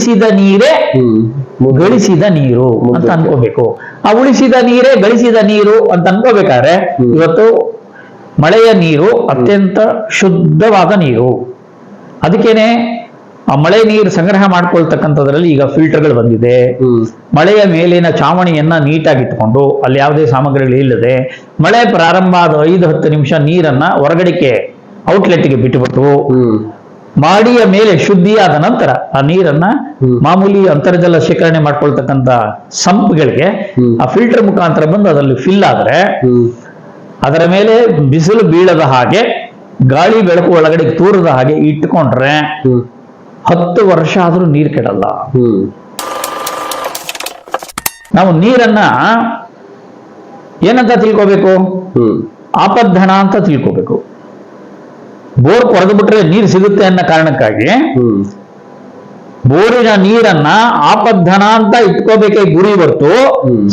ಉಳಿಸಿದ ನೀರೇ ಗಳಿಸಿದ ನೀರು ಅಂತ ಅನ್ಕೋಬೇಕು. ಆ ಉಳಿಸಿದ ನೀರೇ ಗಳಿಸಿದ ನೀರು ಅಂತ ಅನ್ಕೋಬೇಕಾದ್ರೆ ಇವತ್ತು ಮಳೆಯ ನೀರು ಅತ್ಯಂತ ಶುದ್ಧವಾದ ನೀರು. ಅದಕ್ಕೇನೆ ಆ ಮಳೆ ನೀರು ಸಂಗ್ರಹ ಮಾಡ್ಕೊಳ್ತಕ್ಕಂಥದ್ರಲ್ಲಿ ಈಗ ಫಿಲ್ಟರ್ಗಳು ಬಂದಿದೆ. ಮಳೆಯ ಮೇಲಿನ ಚಾವಣಿಯನ್ನ ನೀಟಾಗಿ ಇಟ್ಕೊಂಡು ಅಲ್ಲಿ ಯಾವುದೇ ಸಾಮಗ್ರಿಗಳು ಇಲ್ಲದೆ ಮಳೆ ಪ್ರಾರಂಭ ಆದ ಐದು ಹತ್ತು ನಿಮಿಷ ನೀರನ್ನ ಹೊರಗಡೆಗೆ ಔಟ್ಲೆಟ್ಗೆ ಬಿಟ್ಟುಬಿಟ್ಟು ಮಾಡಿಯ ಮೇಲೆ ಶುದ್ಧಿಯಾದ ನಂತರ ಆ ನೀರನ್ನ ಮಾಮೂಲಿ ಅಂತರ್ಜಲ ಶೇಖರಣೆ ಮಾಡ್ಕೊಳ್ತಕ್ಕಂತ ಸಂಪ್ಗಳಿಗೆ ಆ ಫಿಲ್ಟರ್ ಮುಖಾಂತರ ಬಂದು ಅದರಲ್ಲಿ ಫಿಲ್ ಆದ್ರೆ ಅದರ ಮೇಲೆ ಬಿಸಿಲು ಬೀಳದ ಹಾಗೆ ಗಾಳಿ ಬೆಳಕು ಒಳಗಡೆ ತೂರದ ಹಾಗೆ ಇಟ್ಕೊಂಡ್ರೆ ಹತ್ತು ವರ್ಷ ಆದ್ರೂ ನೀರು ಕೆಡಲ್ಲ. ನಾವು ನೀರನ್ನ ಏನಂತ ತಿಳ್ಕೋಬೇಕು? ಆಪದ್ಧನ ಅಂತ ತಿಳ್ಕೋಬೇಕು. ಬೋರ್ ಕೊರೆದು ಬಿಟ್ರೆ ನೀರು ಸಿಗುತ್ತೆ ಅನ್ನೋ ಕಾರಣಕ್ಕಾಗಿ ಬೋರಿನ ನೀರನ್ನ ಆಪದ್ಧನ ಅಂತ ಇಟ್ಕೋಬೇಕೆ ಗುರಿ ಹೊರತು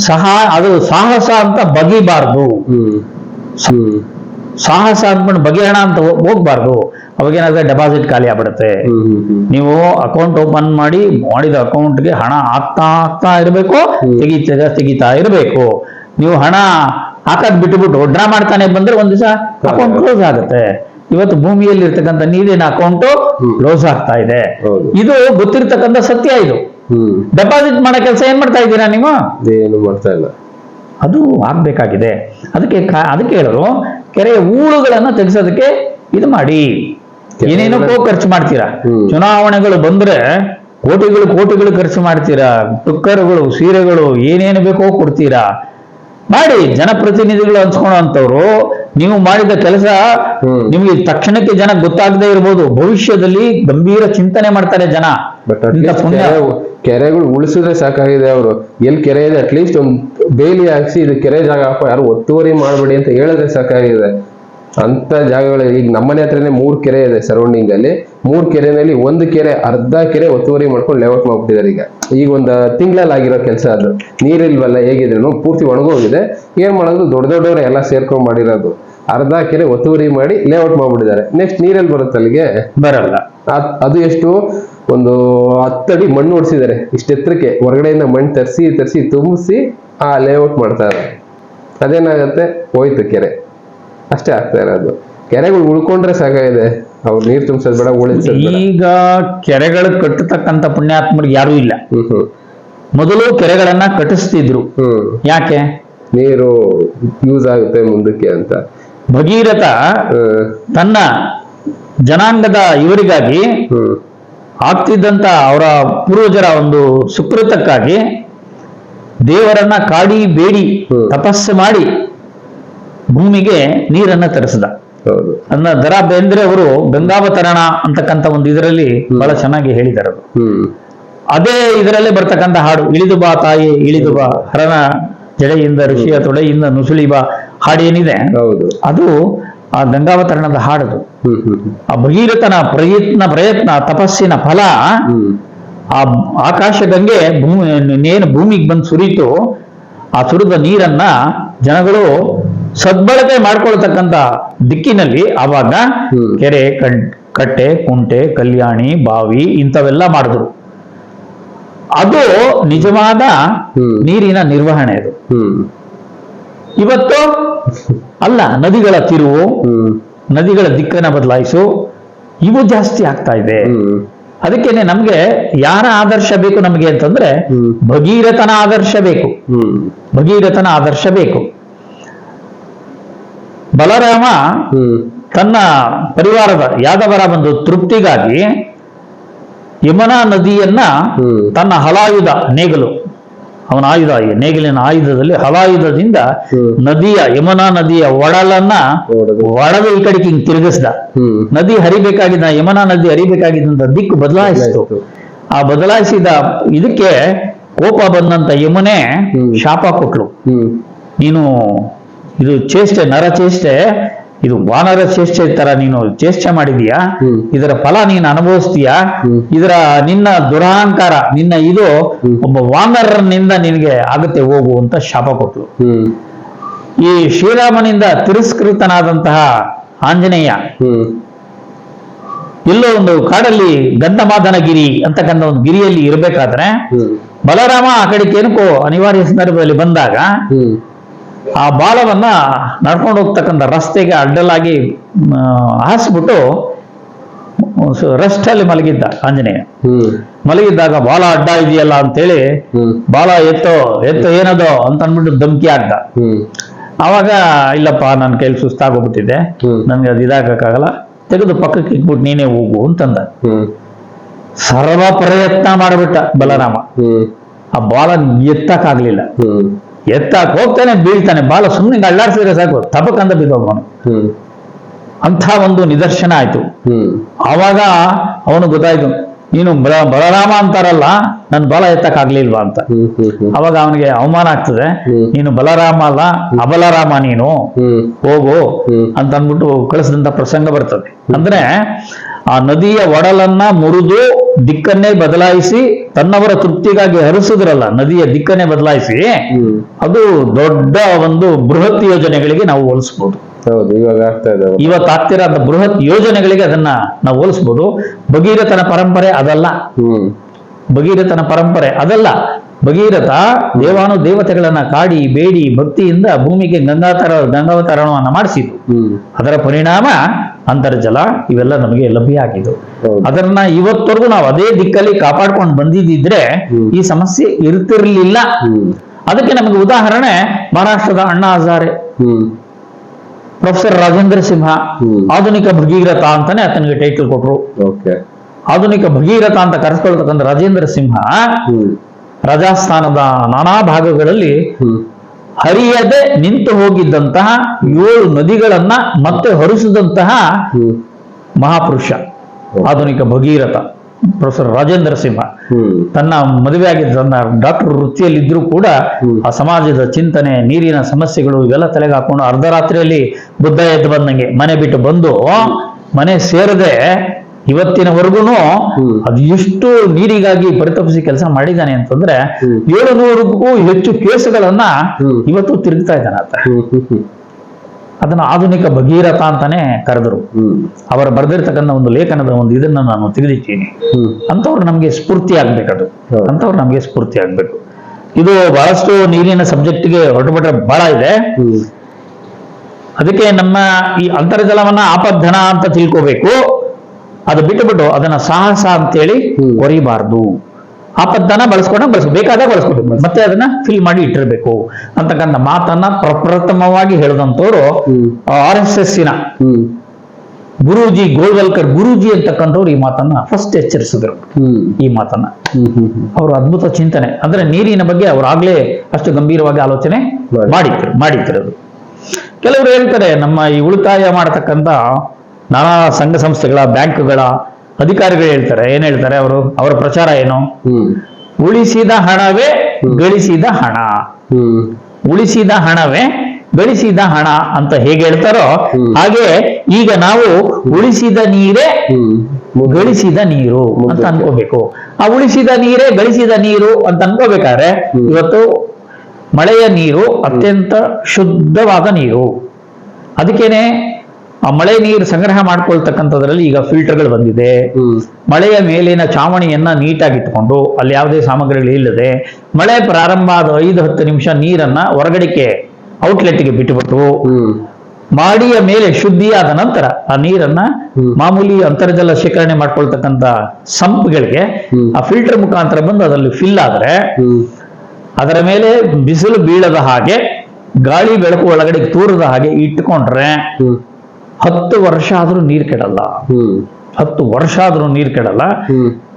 ಸಹ ಅದು ಸಾಹಸ ಅಂತ ಬಗಿಬಾರ್ದು. ಸಾಹಸ ಅಂದ್ಕೊಂಡು ಬಗೆಹಣ ಅಂತ ಹೋಗ್ಬಾರ್ದು. ಅವಾಗೇನಾದ್ರೆ ಡೆಪಾಸಿಟ್ ಖಾಲಿ ಆಗ್ಬಿಡುತ್ತೆ. ನೀವು ಅಕೌಂಟ್ ಓಪನ್ ಮಾಡಿ ಮಾಡಿದ ಅಕೌಂಟ್ಗೆ ಹಣ ಆಗ್ತಾ ಆಗ್ತಾ ಇರಬೇಕು. ತೆಗಿತಾ ತೆಗಿತಾ ಇರಬೇಕು. ನೀವು ಹಣ ಹಾಕದ್ ಬಿಟ್ಟುಬಿಟ್ಟು ಡ್ರಾ ಮಾಡ್ತಾನೆ ಬಂದ್ರೆ ಒಂದ್ ದಿವಸ ಅಕೌಂಟ್ ಕ್ಲೋಸ್ ಆಗುತ್ತೆ. ಇವತ್ತು ಭೂಮಿಯಲ್ಲಿ ಇರ್ತಕ್ಕಂಥ ನೀರಿನ ಅಕೌಂಟ್ ಲೋಸ್ ಕ್ಲೋಸ್ ಆಗ್ತಾ ಇದೆ. ಇದು ಗೊತ್ತಿರ್ತಕ್ಕಂಥ ಸತ್ಯ ಇದು. ಡೆಪಾಸಿಟ್ ಮಾಡೋ ಕೆಲಸ ಏನ್ ಮಾಡ್ತಾ ಇದ್ದೀರಾ ನೀವು? ಏನು ಮಾಡ್ತಾ ಇಲ್ಲ. ಅದು ಆಗ್ಬೇಕಾಗಿದೆ. ಅದಕ್ಕೆ ಅದಕ್ಕೆ ಹೇಳೋರು ಕೆರೆಯ ಹೂಳುಗಳನ್ನ ತೆಗೆಸೋದಕ್ಕೆ ಇದು ಮಾಡಿ. ಏನೇನೋ ಖರ್ಚು ಮಾಡ್ತೀರಾ? ಚುನಾವಣೆಗಳು ಬಂದ್ರೆ ಕೋಟಿಗಳು ಕೋಟಿಗಳು ಖರ್ಚು ಮಾಡ್ತೀರಾ? ಟುಕ್ಕರ್ಗಳು ಸೀರೆಗಳು ಏನೇನು ಬೇಕೋ ಕೊಡ್ತೀರಾ? ಮಾಡಿ ಜನಪ್ರತಿನಿಧಿಗಳು ಅನ್ಸ್ಕೊಳ್ಳೋಂಥವ್ರು ನೀವು ಮಾಡಿದ ಕೆಲಸ. ನಿಮಗೆ ತಕ್ಷಣಕ್ಕೆ ಜನ ಗೊತ್ತಾಗದೇ ಇರಬಹುದು ಭವಿಷ್ಯದಲ್ಲಿ ಗಂಭೀರ ಚಿಂತನೆ ಮಾಡ್ತಾರೆ ಜನ. ಕೆರೆಗಳು ಉಳಿಸಿದ್ರೆ ಸಾಕಾಗಿದೆ ಅವರು. ಎಲ್ಲಿ ಕೆರೆ ಇದೆ ಅಟ್ಲೀಸ್ಟ್ ಒಂದು ಬೇಲಿ ಹಾಕ್ಸಿ ಇದು ಕೆರೆ ಜಾಗ ಹಾಕೋ ಯಾರು ಒತ್ತುವರಿ ಮಾಡಬೇಡಿ ಅಂತ ಹೇಳಿದ್ರೆ ಸಾಕಾಗಿದೆ. ಅಂತ ಜಾಗಗಳು ಈಗ ನಮ್ಮನೆ ಹತ್ರನೇ ಮೂರ್ ಕೆರೆ ಇದೆ ಸರೌಂಡಿಂಗ್ ಅಲ್ಲಿ. ಮೂರ್ ಕೆರೆನಲ್ಲಿ ಒಂದು ಕೆರೆ ಅರ್ಧ ಕೆರೆ ಒತ್ತುವರಿ ಮಾಡ್ಕೊಂಡು ಲೇಔಟ್ ಮಾಡ್ಬಿಟ್ಟಿದ್ದಾರೆ ಈಗ. ಈಗ ಒಂದು ತಿಂಗಳಲ್ಲಿ ಆಗಿರೋ ಕೆಲಸ ಅದು. ನೀರಿಲ್ವಲ್ಲ ಹೇಗಿದ್ರು ಪೂರ್ತಿ ಒಣಗೋಗಿದೆ. ಏನ್ ಮಾಡೋದು ದೊಡ್ಡ ದೊಡ್ಡವರು ಎಲ್ಲ ಸೇರ್ಕೊಂಡ್ ಮಾಡಿರೋದು. ಅರ್ಧ ಕೆರೆ ಒತ್ತುವರಿ ಮಾಡಿ ಲೇಔಟ್ ಮಾಡ್ಬಿಟ್ಟಿದ್ದಾರೆ. ನೆಕ್ಸ್ಟ್ ನೀರಲ್ಲಿ ಬರುತ್ತೆ ಅಲ್ಲಿಗೆ ಬರಲ್ಲ ಅದು ಎಷ್ಟು? ಒಂದು ಹತ್ತಡಿ ಮಣ್ಣು ಹೊಡ್ಸಿದ್ದಾರೆ ಇಷ್ಟೆತ್ತರಕ್ಕೆ ಹೊರಗಡೆಯಿಂದ ಮಣ್ಣು ತರಿಸಿ ತರಿಸಿ ತುಂಬಿಸಿ ಆ ಲೇಔಟ್ ಮಾಡ್ತಾರೆ ಅದೇನಾಗತ್ತೆ? ಹೋಯ್ತು ಕೆರೆ. ಅಷ್ಟೇ ಆಗ್ತಾ ಇರೋದು. ಕೆರೆಗಳು ಉಳ್ಕೊಂಡ್ರೆ ಸಾಕಾಗಿದೆ ಅವ್ರು ನೀರು ತುಂಬಿಸೋದು ಬೇಡ ಉಳಿಸೋದು ಈಗ ಕೆರೆಗಳು ಕಟ್ಟತಕ್ಕಂತ ಪುಣ್ಯಾತ್ಮರಿಗೆ ಯಾರೂ ಇಲ್ಲ. ಮೊದಲು ಕೆರೆಗಳನ್ನ ಕಟ್ಟಿಸ್ತಿದ್ರು. ಯಾಕೆ? ನೀರು ಯೂಸ್ ಆಗುತ್ತೆ ಮುಂದಕ್ಕೆ ಅಂತ. ಭಗೀರಥ ತನ್ನ ಜನಾಂಗದ ಇವರಿಗಾಗಿ ಆಗ್ತಿದ್ದಂತ ಅವರ ಪೂರ್ವಜರ ಒಂದು ಸುಕೃತಕ್ಕಾಗಿ ದೇವರನ್ನ ಕಾಡಿ ಬೇಡಿ. ತಪಸ್ಸು ಮಾಡಿ ಭೂಮಿಗೆ ನೀರನ್ನ ತರಿಸಿದ. ಅದನ್ನ ದರ ಬೇಂದ್ರೆ ಅವರು ಗಂಗಾವತರಣ ಅಂತಕ್ಕಂತ ಒಂದು ಇದರಲ್ಲಿ ಬಹಳ ಚೆನ್ನಾಗಿ ಹೇಳಿದ್ದಾರೆ ಅದು ಅದೇ ಇದರಲ್ಲೇ ಬರ್ತಕ್ಕಂತ ಹಾಡು ಇಳಿದು ಬಾ ತಾಯಿ ಇಳಿದು ಬಾ ಹರನ ಜಡೆಯಿಂದ ಋಷಿಯ ತೊಡೆಯಿಂದ ನುಸುಳಿ ಬಾ ಹಾಡೇನಿದೆ? ಏನಿದೆ ಅದು ಆ ಗಂಗಾವತರಣದ ಹಾಡದು. ಆ ಭಗೀರಥನ ಪ್ರಯತ್ನ ಪ್ರಯತ್ನ ತಪಸ್ಸಿನ ಫಲ ಆ ಆಕಾಶ ಗಂಗೆ ಭೂಮಿ ನೇನು ಭೂಮಿಗೆ ಬಂದು ಸುರಿತು ಆ ಸುರಿದ ನೀರನ್ನ ಜನಗಳು ಸದ್ಬಳಕೆ ಮಾಡ್ಕೊಳ್ತಕ್ಕಂತ ದಿಕ್ಕಿನಲ್ಲಿ ಆವಾಗ ಕೆರೆ ಕಟ್ಟೆ ಕುಂಟೆ ಕಲ್ಯಾಣಿ ಬಾವಿ ಇಂಥವೆಲ್ಲ ಮಾಡಿದ್ರು. ಅದು ನಿಜವಾದ ನೀರಿನ ನಿರ್ವಹಣೆ ಅದು. ಇವತ್ತು ಅಲ್ಲ ನದಿಗಳ ತಿರುವು ನದಿಗಳ ದಿಕ್ಕನ್ನ ಬದಲಾಯಿಸು ಇವು ಜಾಸ್ತಿ ಆಗ್ತಾ ಇದೆ. ಅದಕ್ಕೇನೆ ನಮ್ಗೆ ಯಾರ ಆದರ್ಶ ಬೇಕು ನಮಗೆ ಅಂತಂದ್ರೆ. ಭಗೀರಥನ ಆದರ್ಶ ಬೇಕು. ಭಗೀರಥನ ಆದರ್ಶ ಬೇಕು. ಬಲರಾಮ ತನ್ನ ಪರಿವಾರದ ಯಾದವರ ಒಂದು ತೃಪ್ತಿಗಾಗಿ ಯಮುನಾ ನದಿಯನ್ನ ತನ್ನ ಹಲಾಯುಧ ನೇಗಲು ಅವನ ಆಯುಧ ನೇಗಿಲಿನ ಆಯುಧದಲ್ಲಿ ಹಲಾಯುಧದಿಂದ. ನದಿಯ ಯಮುನಾ ನದಿಯ ಒಡಲನ್ನ ಒಡದ. ಒಡೆದು ಈ ಕಡೆ ಹಿಂಗ್ ತಿರುಗಿಸ್ದ. ನದಿ ಹರಿಬೇಕಾಗಿದ್ದ ಯಮುನಾ ನದಿ ಹರಿಬೇಕಾಗಿದ್ದಂತ ದಿಕ್ಕು ಬದಲಾಯಿಸಿತು. ಆ ಬದಲಾಯಿಸಿದ ಇದಕ್ಕೆ ಕೋಪ ಬಂದಂತ ಯಮುನೆ ಶಾಪ ಕೊಟ್ಲು. ನೀನು ಇದು ಚೇಷ್ಟೆ ನರ ಚೇಷ್ಟೆ ಇದು ವಾನರ ಚೇಷ್ಟೆ ತರ ನೀನು ಚೇಷ್ಟೆ ಮಾಡಿದೀಯಾ? ಇದರ ಫಲ ನೀನು ಅನುಭವಿಸ್ತೀಯಾ? ಇದರ ನಿನ್ನ ದುರಹಂಕಾರ ನಿನ್ನ ಇದು. ಒಬ್ಬ ವಾನರನಿಂದ ನಿನಗೆ ಆಗುತ್ತೆ ಹೋಗು ಅಂತ ಶಾಪ ಕೊಟ್ಟು ಈ ಶ್ರೀರಾಮನಿಂದ ತಿರಸ್ಕೃತನಾದಂತಹ ಆಂಜನೇಯ ಇಲ್ಲೋ ಎಲ್ಲೋ ಒಂದು ಕಾಡಲ್ಲಿ ಗಂಧಮಾದನಗಿರಿ ಅಂತಕ್ಕಂಥ ಒಂದು ಗಿರಿಯಲ್ಲಿ ಇರಬೇಕಾದ್ರೆ ಬಲರಾಮ ಆ ಕಡೆ ಏನಕ್ಕೋ ಅನಿವಾರ್ಯ ಸಂದರ್ಭದಲ್ಲಿ ಬಂದಾಗ ಆ ಬಾಲವನ್ನ ನಡ್ಕೊಂಡು ಹೋಗ್ತಕ್ಕಂಥ ರಸ್ತೆಗೆ ಅಡ್ಡಲಾಗಿ ಹಾಸ್ಬಿಟ್ಟು ರೆಸ್ಟ್ ಅಲ್ಲಿ ಮಲಗಿದ್ದ ಆಂಜನೇಯ. ಮಲಗಿದ್ದಾಗ ಬಾಲ ಅಡ್ಡ ಇದೆಯಲ್ಲ ಅಂತೇಳಿ ಬಾಲ ಎತ್ತೋ ಎತ್ತೋ ಏನದೋ ಅಂತ ಅಂದ್ಬಿಟ್ಟು ಧಮಕಿ ಆಗ್ದ ಅವಾಗ ಆವಾಗ ಇಲ್ಲಪ್ಪ ನನ್ನ ಕೈಲಿ ಸುಸ್ತಾಗೋಗ್ಬಿಟ್ಟಿದೆ. ನನ್ಗೆ ಅದು ಇದಾಗಕ್ಕಾಗಲ್ಲ. ತೆಗೆದು ಪಕ್ಕಕ್ಕೆ ಇಟ್ಬಿಟ್ಟು ನೀನೇ ಹೋಗು ಅಂತಂದ. ಸರ್ವ ಪ್ರಯತ್ನ ಮಾಡಿಬಿಟ್ಟ ಬಲರಾಮ. ಆ ಬಾಲ ಎತ್ತಕ್ಕಾಗ್ಲಿಲ್ಲ. ಎತ್ತಾಕ್ ಹೋಗ್ತಾನೆ ಬೀಳ್ತಾನೆ. ಬಾಲ ಸುಮ್ಮನೆ ಅಳ್ಳಾಡ್ಸಿದ್ರೆ ಸಾಕು. ತಪಕಂದ ಅಂತ ಬಿದ್ದೋಗ್ವನು ಹ್ಮ್. ಅಂಥ ಒಂದು ನಿದರ್ಶನ ಆಯ್ತು. ಆವಾಗ ಅವನು ಗೊತ್ತಾಯ್ತು ನೀನು ಬಲ ಬಲರಾಮ ಅಂತಾರಲ್ಲ ನನ್ ಬಲ ಎತ್ತಕ್ಕಾಗ್ಲಿಲ್ವಾ ಅಂತ. ಅವಾಗ ಅವನಿಗೆ ಅವಮಾನ ಆಗ್ತದೆ ನೀನು ಬಲರಾಮ ಅಲ್ಲ ಅಬಲರಾಮ ನೀನು. ಹೋಗು ಅಂತ ಅಂದ್ಬಿಟ್ಟು ಕಳಿಸಿದಂತ ಪ್ರಸಂಗ ಬರ್ತದೆ. ಅಂದ್ರೆ ಆ ನದಿಯ ಒಡಲನ್ನ ಮುರಿದು ದಿಕ್ಕನ್ನೇ ಬದಲಾಯಿಸಿ ತನ್ನವರ ತೃಪ್ತಿಗಾಗಿ ಹರಿಸಿದ್ರಲ್ಲ ನದಿಯ ದಿಕ್ಕನ್ನೇ ಬದಲಾಯಿಸಿ ಅದು ದೊಡ್ಡ ಒಂದು ಬೃಹತ್ ಯೋಜನೆಗಳಿಗೆ ನಾವು ಹೋಲಿಸ್ಬೋದು. ಇವತ್ತು ಆಗ್ತಿರೋ ಅಂತ ಬೃಹತ್ ಯೋಜನೆಗಳಿಗೆ ಅದನ್ನ ನಾವು ಹೋಲಿಸ್ಬೋದು. ಭಗೀರಥನ ಪರಂಪರೆ ಅದಲ್ಲ. ಭಗೀರಥನ ಪರಂಪರೆ ಅದಲ್ಲ. ಭಗೀರಥ ದೇವಾನು ದೇವತೆಗಳನ್ನ ಕಾಡಿ ಬೇಡಿ ಭಕ್ತಿಯಿಂದ ಭೂಮಿಗೆ ಗಂಗಾತರ ಗಂಗಾವತರಣವನ್ನ ಮಾಡಿಸಿತು ಅದರ ಪರಿಣಾಮ ಅಂತರ್ಜಲ ಇವೆಲ್ಲ ನಮಗೆ ಲಭ್ಯ ಆಗಿದ್ದು. ಅದನ್ನ ಇವತ್ತವರೆಗೂ ನಾವು ಅದೇ ದಿಕ್ಕಲ್ಲಿ ಕಾಪಾಡ್ಕೊಂಡು ಬಂದಿದ್ದಿದ್ರೆ ಈ ಸಮಸ್ಯೆ ಇರ್ತಿರ್ಲಿಲ್ಲ. ಅದಕ್ಕೆ ನಮಗೆ ಉದಾಹರಣೆ ಮಹಾರಾಷ್ಟ್ರದ ಅಣ್ಣಾ ಹಜಾರೆ ಪ್ರೊಫೆಸರ್ ರಾಜೇಂದ್ರ ಸಿಂಹ ಆಧುನಿಕ ಭಗೀರಥ ಅಂತಾನೆ ಆತನಿಗೆ ಟೈಟಲ್ ಕೊಟ್ರು. ಆಧುನಿಕ ಭಗೀರಥ ಅಂತ ಕರೆಸ್ಕೊಳ್ತಕ್ಕಂಥ ರಾಜೇಂದ್ರ ಸಿಂಹ ರಾಜಸ್ಥಾನದ ನಾನಾ ಭಾಗಗಳಲ್ಲಿ ಹರಿಯದೆ ನಿಂತು ಹೋಗಿದ್ದಂತಹ ಏಳು ನದಿಗಳನ್ನ ಮತ್ತೆ ಹೊರಿಸಿದಂತಹ ಮಹಾಪುರುಷ ಆಧುನಿಕ ಭಗೀರಥ ಪ್ರೊಫೆಸರ್ ರಾಜೇಂದ್ರ ಸಿಂಹ. ತನ್ನ ಮದುವೆ ಆಗಿದ್ದ ತನ್ನ ಡಾಕ್ಟರ್ ವೃತ್ತಿಯಲ್ಲಿದ್ರೂ ಕೂಡ ಆ ಸಮಾಜದ ಚಿಂತನೆ ನೀರಿನ ಸಮಸ್ಯೆಗಳು ಇವೆಲ್ಲ ತಲೆಗೆ ಹಾಕೊಂಡು ಅರ್ಧ ರಾತ್ರಿಯಲ್ಲಿ ಬುದ್ಧ ಎದ್ದು ಬಂದಂಗೆ. ಮನೆ ಬಿಟ್ಟು ಬಂದು ಮನೆ ಸೇರದೆ ಇವತ್ತಿನವರೆಗೂ. ಅದು ಎಷ್ಟು ನೀರಿಗಾಗಿ ಪರಿತಪಿಸಿ ಕೆಲಸ ಮಾಡಿದ್ದಾನೆ ಅಂತಂದ್ರೆ. ಏಳು ನೂರಕ್ಕೂ ಹೆಚ್ಚು ಕೇಸುಗಳನ್ನ ಇವತ್ತು ತಿರುಗ್ತಾ ಇದ್ದಾನೆ ಆತ. ಅದನ್ನ ಆಧುನಿಕ ಭಗೀರಥ ಅಂತಾನೆ ಕರೆದರು. ಅವರ ಬರೆದಿರ್ತಕ್ಕಂಥ ಒಂದು ಲೇಖನದ ಒಂದು ಇದನ್ನ ನಾನು ತೆಗೆದಿಟ್ಟೀನಿ. ಅಂತವ್ರು ಅಂಥವ್ರು ನಮಗೆ ಸ್ಫೂರ್ತಿ ಆಗ್ಬೇಕದು. ಅದು ಅಂಥವ್ರು ನಮಗೆ ಸ್ಫೂರ್ತಿ ಆಗ್ಬೇಕು. ಇದು ಬಹಳಷ್ಟು ನೀರಿನ ಸಬ್ಜೆಕ್ಟ್ಗೆ ಹೊರಟುಬಿಟ್ರೆ ಬಹಳ ಇದೆ. ಅದಕ್ಕೆ ನಮ್ಮ ಈ ಅಂತರ್ಜಲವನ್ನ ಆಪद्धನ ಅಂತ ತಿಳ್ಕೋಬೇಕು. ಅದು ಬಿಟ್ಟುಬಿಟ್ಟು ಅದನ್ನ ಸಾಹಸ ಅಂತೇಳಿ. ಕೊರಿಬಾರ್ದು. ಆಪತ್ತನ್ನ ಬಳಸ್ಕೊಂಡಾಗ ಬಳಸ್ಕೊ ಬೇಕಾದಾಗ ಬಳಸ್ಕೊಬೇಕು ಮತ್ತೆ ಅದನ್ನ ಫಿಲ್ ಮಾಡಿ ಇಟ್ಟಿರ್ಬೇಕು. ಅಂತಕ್ಕಂಥ ಮಾತನ್ನ ಪ್ರಪ್ರಥಮವಾಗಿ ಹೇಳಿದಂಥವ್ರು ಹ್ಮ್. ಆರ್ ಎಸ್ ಎಸ್ನ ಗುರುಜಿ ಗೋಳ್ವಲ್ಕರ್ ಗುರೂಜಿ ಅಂತಕ್ಕಂಥವ್ರು ಈ ಮಾತನ್ನ ಫಸ್ಟ್ ಎಚ್ಚರಿಸಿದ್ರು. ಈ ಮಾತನ್ನ. ಅವರು ಅದ್ಭುತ ಚಿಂತನೆ. ಅಂದ್ರೆ ನೀರಿನ ಬಗ್ಗೆ ಅವ್ರು ಆಗ್ಲೇ ಅಷ್ಟು ಗಂಭೀರವಾಗಿ ಆಲೋಚನೆ ಮಾಡಿದ್ರು. ಮಾಡಿದ್ರು ಅದು. ಕೆಲವರು ಹೇಳ್ತಾರೆ ನಮ್ಮ ಈ ಉಳಿತಾಯ ಮಾಡತಕ್ಕಂತ ನಾನಾ ಸಂಘ ಸಂಸ್ಥೆಗಳ ಬ್ಯಾಂಕ್ಗಳ ಅಧಿಕಾರಿಗಳು ಹೇಳ್ತಾರೆ. ಏನ್ ಹೇಳ್ತಾರೆ ಅವರು? ಅವರ ಪ್ರಚಾರ ಏನು? ಉಳಿಸಿದ ಹಣವೇ ಗಳಿಸಿದ ಹಣ. ಉಳಿಸಿದ ಹಣವೇ ಗಳಿಸಿದ ಹಣ ಅಂತ ಹೇಗೆ ಹೇಳ್ತಾರೋ ಹಾಗೆ ಈಗ ನಾವು ಉಳಿಸಿದ ನೀರೇ ಗಳಿಸಿದ ನೀರು ಅಂತ. ಅನ್ಕೋಬೇಕು. ಆ ಉಳಿಸಿದ ನೀರೇ ಗಳಿಸಿದ ನೀರು ಅಂತ ಅನ್ಕೋಬೇಕಾದ್ರೆ ಇವತ್ತು ಮಳೆಯ ನೀರು ಅತ್ಯಂತ ಶುದ್ಧವಾದ ನೀರು. ಅದಕ್ಕೇನೆ ಆ ಮಳೆ ನೀರು ಸಂಗ್ರಹ ಮಾಡ್ಕೊಳ್ತಕ್ಕಂಥದ್ರಲ್ಲಿ ಈಗ ಫಿಲ್ಟರ್ಗಳು ಬಂದಿದೆ. ಮಳೆಯ ಮೇಲಿನ ಚಾವಣಿಯನ್ನ ನೀಟಾಗಿ ಇಟ್ಕೊಂಡು ಅಲ್ಲಿ ಯಾವುದೇ ಸಾಮಗ್ರಿಗಳು ಇಲ್ಲದೆ ಮಳೆ ಪ್ರಾರಂಭ ಆದ ಐದು ಹತ್ತು ನಿಮಿಷ ನೀರನ್ನ ಹೊರಗಡೆಗೆ ಔಟ್ಲೆಟ್ಗೆ ಬಿಟ್ಟುಬಿಟ್ಟು ಹ್ಮ್. ಮಾಡಿಯ ಮೇಲೆ ಶುದ್ಧಿಯಾದ ನಂತರ ಆ ನೀರನ್ನ ಮಾಮೂಲಿ ಅಂತರ್ಜಲ ಶೇಖರಣೆ ಮಾಡ್ಕೊಳ್ತಕ್ಕಂತ ಸಂಪ್ಗಳಿಗೆ ಆ ಫಿಲ್ಟರ್ ಮುಖಾಂತರ ಬಂದು ಅದರಲ್ಲಿ ಫಿಲ್ ಆದ್ರೆ ಅದರ ಮೇಲೆ ಬಿಸಿಲು ಬೀಳದ ಹಾಗೆ ಗಾಳಿ ಬೆಳಕು ಒಳಗಡೆ ತೂರದ ಹಾಗೆ ಇಟ್ಕೊಂಡ್ರೆ ಹತ್ತು ವರ್ಷ ಆದ್ರೂ ನೀರ್ ಕೆಡಲ್ಲ. ಹತ್ತು ವರ್ಷ ಆದ್ರೂ ನೀರ್ ಕೆಡಲ್ಲ.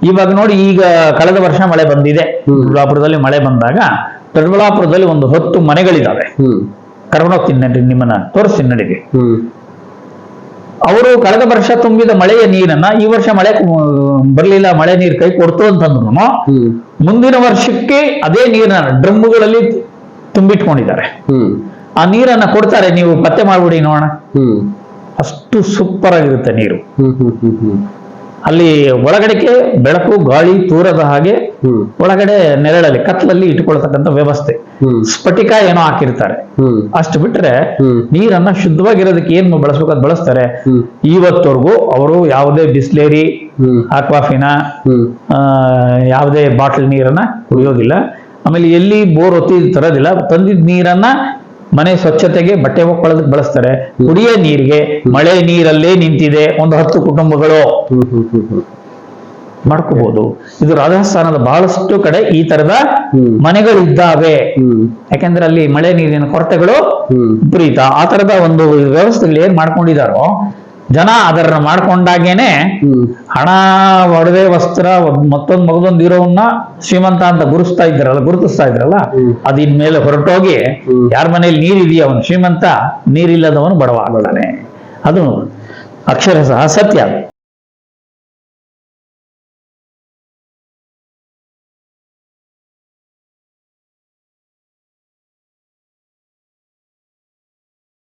ಇವಾಗ ನೋಡಿ ಈಗ ಕಳೆದ ವರ್ಷ ಮಳೆ ಬಂದಿದೆ. ದೊಡ್ಡಬಳ್ಳಾಪುರದಲ್ಲಿ ಮಳೆ ಬಂದಾಗ ದೊಡ್ಡಬಳ್ಳಾಪುರದಲ್ಲಿ ಒಂದು ಹತ್ತು ಮನೆಗಳಿದಾವೆ. ಕರ್ಕೊಂಡು ನಡಿ ನಿಮ್ಮನ್ನ ತೋರಿಸ್ತೀನಿ ನಡಿಗೆ ಅವರು ಕಳೆದ ವರ್ಷ ತುಂಬಿದ ಮಳೆಯ ನೀರನ್ನ ಈ ವರ್ಷ ಮಳೆ ಬರಲಿಲ್ಲ ಮಳೆ ನೀರು ಕೈ ಕೊಡ್ತು ಅಂತಂದ್ರು ಮುಂದಿನ ವರ್ಷಕ್ಕೆ ಅದೇ ನೀರನ್ನ ಡ್ರಮ್ಗಳಲ್ಲಿ ತುಂಬಿಟ್ಕೊಂಡಿದ್ದಾರೆ. ಆ ನೀರನ್ನ ಕೊಡ್ತಾರೆ ನೀವು ಪತ್ತೆ ಮಾಡ್ಬಿಡಿ ನೋಡೋಣ. ಅಷ್ಟು ಸೂಪರ್ ಆಗಿರುತ್ತೆ ನೀರು ಅಲ್ಲಿ ಒಳಗಡೆಗೆ ಬೆಳಕು ಗಾಳಿ ತೂರದ ಹಾಗೆ ಒಳಗಡೆ ನೆರಳಲ್ಲಿ ಕತ್ಲಲ್ಲಿ ಇಟ್ಕೊಳ್ತಕ್ಕಂಥ ವ್ಯವಸ್ಥೆ. ಸ್ಫಟಿಕ ಏನೋ ಹಾಕಿರ್ತಾರೆ. ಅಷ್ಟು ಬಿಟ್ರೆ ನೀರನ್ನ ಶುದ್ಧವಾಗಿರೋದಕ್ಕೆ ಏನ್ ಬಳಸ್ಬೇಕು ಅದು ಬಳಸ್ತಾರೆ? ಇವತ್ತವರೆಗೂ ಅವರು ಯಾವುದೇ ಬಿಸ್ಲೇರಿ ಆಕ್ವಾಫಿನ ಯಾವುದೇ ಬಾಟಲ್ ನೀರನ್ನ ಕುಡಿಯೋದಿಲ್ಲ. ಆಮೇಲೆ ಎಲ್ಲಿ ಬೋರ್ ಒತ್ತಿ ತರೋದಿಲ್ಲ ತಂದಿದ್ದ ನೀರನ್ನ ಮನೆ ಸ್ವಚ್ಛತೆಗೆ ಬಟ್ಟೆ ಒಕ್ಕೊಳ್ಳೋದಕ್ಕೆ ಬಳಸ್ತಾರೆ. ಕುಡಿಯೋ ನೀರಿಗೆ ಮಳೆ ನೀರಲ್ಲೇ ನಿಂತಿದೆ ಒಂದು ಹತ್ತು ಕುಟುಂಬಗಳು. ಮಾಡ್ಕೋಬಹುದು ಇದು ರಾಜಸ್ಥಾನದ ಬಹಳಷ್ಟು ಕಡೆ ಈ ತರದ ಮನೆಗಳು ಮನೆಗಳಿದ್ದಾವೆ. ಹ್ಮ್ ಯಾಕೆಂದ್ರೆ ಅಲ್ಲಿ ಮಳೆ ನೀರಿನ ಕೊರತೆಗಳು ವಿಪರೀತ. ಆ ತರದ ಒಂದು ವ್ಯವಸ್ಥೆಗಳು ಏನ್ ಮಾಡ್ಕೊಂಡಿದಾರೋ ಜನ ಅದರ ಮಾಡ್ಕೊಂಡಾಗೇನೆ ಹಣ ಒಡವೆ ವಸ್ತ್ರ ಮತ್ತೊಂದು ಮಗದೊಂದು ಇರೋವನ್ನ ಶ್ರೀಮಂತ ಅಂತ ಗುರುಸ್ತಾ ಇದ್ರಲ್ಲ ಗುರುತಿಸ್ತಾ ಇದ್ರಲ್ಲ ಅದಿನ್ ಮೇಲೆ ಹೊರಟೋಗಿ. ಯಾರ ಮನೇಲಿ ನೀರಿದೆಯೋ ಅವನು? ಶ್ರೀಮಂತ ನೀರಿಲ್ಲದವನು ಬಡವ ಆಗ್ತಾನೆ ಅದು ಸಹ ಸತ್ಯ.